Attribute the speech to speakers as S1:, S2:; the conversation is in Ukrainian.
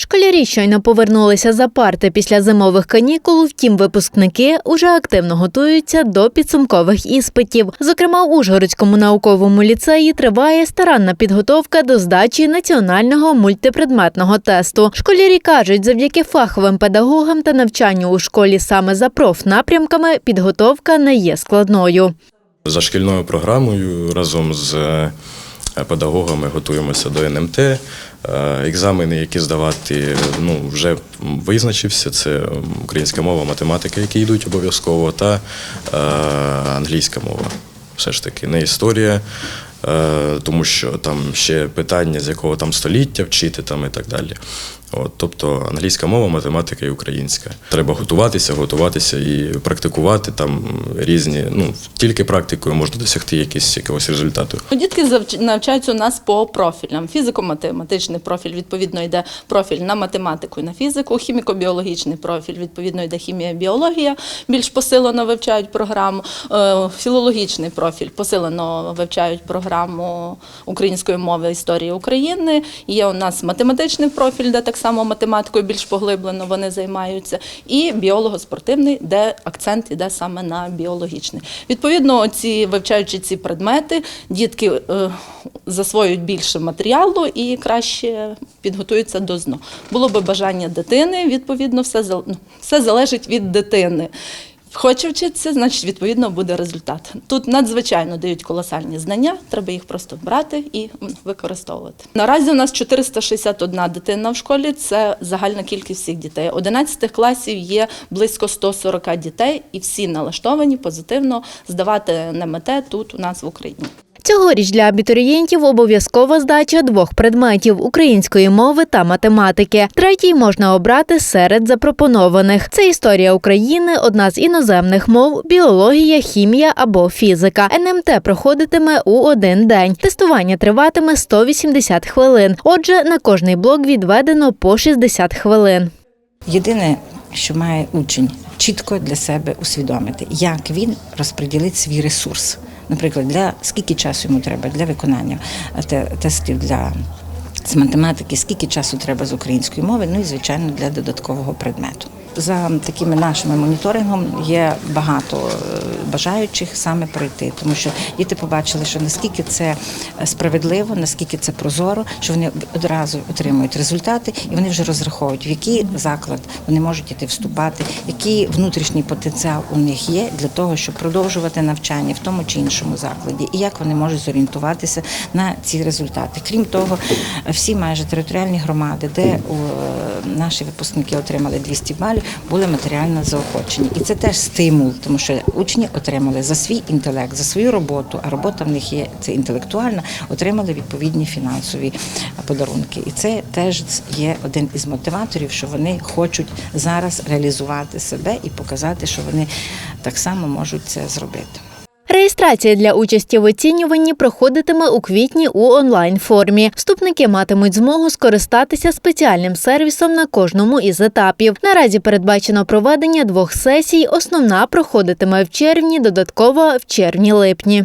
S1: Школярі щойно повернулися за парти після зимових канікул, втім випускники уже активно готуються до підсумкових іспитів. Зокрема, в Ужгородському науковому ліцеї триває старанна підготовка до здачі національного мультипредметного тесту. Школярі кажуть, завдяки фаховим педагогам та навчанню у школі саме за профнапрямками підготовка не є складною.
S2: За шкільною програмою разом з педагогами готуємося до НМТ. Е, Екзамени, які здавати, ну вже визначився. Це українська мова, математика, які йдуть обов'язково, та е, англійська мова. Все ж таки, не історія, е, тому що там ще питання, з якого там століття вчити там і так далі. От, тобто англійська мова, математика і українська. Треба готуватися, готуватися і практикувати там різні. Ну тільки практикою можна досягти якісь якогось результату.
S3: Ну, Дітки навчаються у нас по профілям. Фізико-математичний профіль відповідно йде профіль на математику і на фізику. Хіміко-біологічний профіль відповідно йде хімія, біологія. Більш посилено вивчають програму. Е, Філологічний профіль посилено вивчають програму української мови історії України. Є у нас математичний профіль, де так само математикою більш поглиблено вони займаються. І біолого-спортивний, де акцент іде саме на біологічний. Відповідно, ці вивчаючи ці предмети, дітки е, засвоюють більше матеріалу і краще підготуються до ЗНО. Було би бажання дитини, відповідно, все, ну, все залежить від дитини. Хоче вчитися, значить, відповідно, буде результат. Тут надзвичайно дають колосальні знання, треба їх просто брати і використовувати. Наразі у нас 461 дитина в школі, це загальна кількість всіх дітей. 11 класів є близько 140 дітей, і всі налаштовані позитивно здавати НМТ тут у нас в Україні.
S1: Цьогоріч для абітурієнтів обов'язкова здача двох предметів української мови та математики. Третій можна обрати серед запропонованих. Це історія України, одна з іноземних мов, біологія, хімія або фізика. НМТ проходитиме у один день. Тестування триватиме 180 хвилин. Отже, на кожний блок відведено по 60 хвилин.
S4: Єдине, що має учень чітко для себе усвідомити, як він розподілить свій ресурс. Наприклад, для скільки часу йому треба для виконання те- тестів для з математики, скільки часу треба з української мови, ну і звичайно для додаткового предмету. За такими нашими моніторингом є багато е, бажаючих саме пройти, тому що діти побачили, що наскільки це справедливо, наскільки це прозоро, що вони одразу отримують результати, і вони вже розраховують, в який заклад вони можуть іти вступати, який внутрішній потенціал у них є для того, щоб продовжувати навчання в тому чи іншому закладі, і як вони можуть зорієнтуватися на ці результати. Крім того, всі майже територіальні громади, де наші випускники отримали 200 балів, були матеріально заохочені. І це теж стимул, тому що учні отримали за свій інтелект, за свою роботу, а робота в них є це інтелектуальна, отримали відповідні фінансові подарунки. І це теж є один із мотиваторів, що вони хочуть зараз реалізувати себе і показати, що вони так само можуть це зробити.
S1: Реєстрація для участі в оцінюванні проходитиме у квітні у онлайн формі. Вступники матимуть змогу скористатися спеціальним сервісом на кожному із етапів. Наразі передбачено проведення двох сесій. Основна проходитиме в червні, додаткова в червні-липні.